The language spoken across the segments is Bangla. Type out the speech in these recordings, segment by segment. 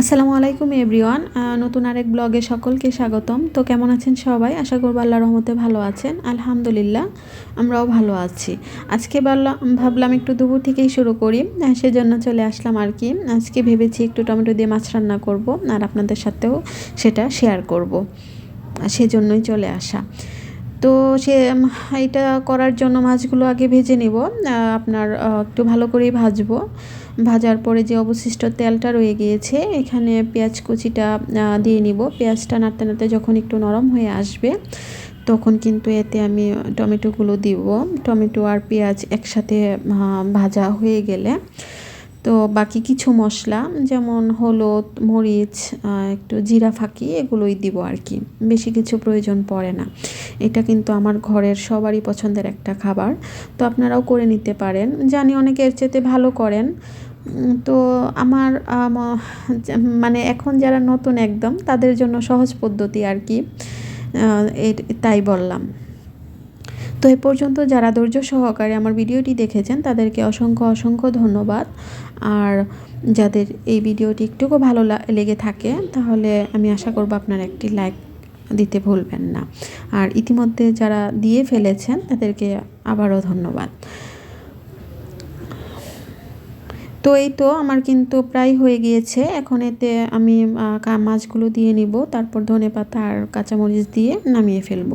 আসসালামু আলাইকুম, এভরিওয়ান। নতুন আরেক ব্লগে সকলকে স্বাগতম। তো কেমন আছেন সবাই? আশা করব আল্লাহ রহমতে ভালো আছেন। আলহামদুলিল্লাহ, আমরাও ভালো আছি। আজকে ভাবলাম একটু দুপুর থেকেই শুরু করি। সেজন্য চলে আসলাম আর কি। আজকে ভেবেছি একটু টমেটো দিয়ে মাছ রান্না করব, আর আপনাদের সাথেও সেটা শেয়ার করব। সেজন্যই চলে আসা। তো সে এটা করার জন্য মাছগুলো আগে ভেজে নেব। আপনার একটু ভালো করেই ভাজবো। ভাজার পরে যে অবশিষ্ট তেলটা রয়ে গিয়েছে, এখানে পেঁয়াজ কুচিটা দিয়ে নিব। পেঁয়াজটা নাড়তে নাড়তে যখন একটু নরম হয়ে আসবে, তখন কিন্তু এতে আমি টমেটোগুলো দিব। টমেটো আর পেঁয়াজ একসাথে ভাজা হয়ে গেলে তো বাকি কিছু মশলা, যেমন হলুদ, মরিচ একটু জিরা ফাঁকি, এগুলোই দিব আর কি। বেশি কিছু প্রয়োজন পড়ে না। এটা কিন্তু আমার ঘরের সবারই পছন্দের একটা খাবার। তো আপনারাও করে নিতে পারেন। জানি অনেকে এর চেতে ভালো করেন। তো আমার মানে এখন যারা নতুন একদম, তাদের জন্য সহজ পদ্ধতি আর কি। তাই বললাম। তো এ পর্যন্ত যারা ধৈর্য সহকারে আমার ভিডিওটি দেখেছেন, তাদেরকে অসংখ্য অসংখ্য ধন্যবাদ। আর যাদের এই ভিডিওটি একটুকু ভালো লেগে থাকে, তাহলে আমি আশা করব আপনারা একটি লাইক দিতে ভুলবেন না। আর ইতিমধ্যে যারা দিয়ে ফেলেছেন, তাদেরকে আবারও ধন্যবাদ। তো এই তো আমার কিন্তু প্রায় হয়ে গিয়েছে। এখন এতে আমি মাছগুলো দিয়ে নিব, তারপর ধনে পাতা আর কাঁচামরিচ দিয়ে নামিয়ে ফেলব।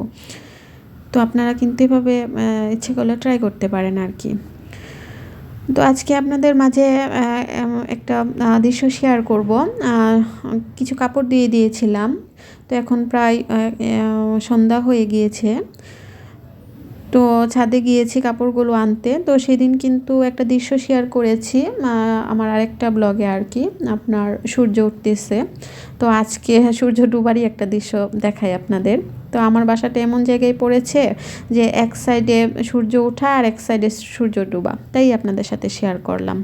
তো আপনারা কিন্তু এভাবে ইচ্ছে করলে ট্রাই করতে পারেন আর কি তো আজকে আপনাদের মাঝে একটা দৃশ্য শেয়ার করব। কিছু কাপড় দিয়ে দিয়েছিলাম। তো এখন প্রায় সন্ধ্যা হয়ে গিয়েছে। তো ছাদে গিয়েছি কাপড়গুলো আনতে। তো সেদিন কিন্তু একটা দৃশ্য শেয়ার করেছি আমার আরেকটা ব্লগে আর কি আপনার সূর্য উঠতেছে। তো আজকে সূর্য ডুবারই একটা দৃশ্য দেখাই আপনাদের। তো আমার বাসাটা এমন জায়গায় পড়েছে যে এক সাইডে সূর্য ওঠা আর এক সাইডে সূর্য ডুবা। তাই আপনাদের সাথে শেয়ার করলাম।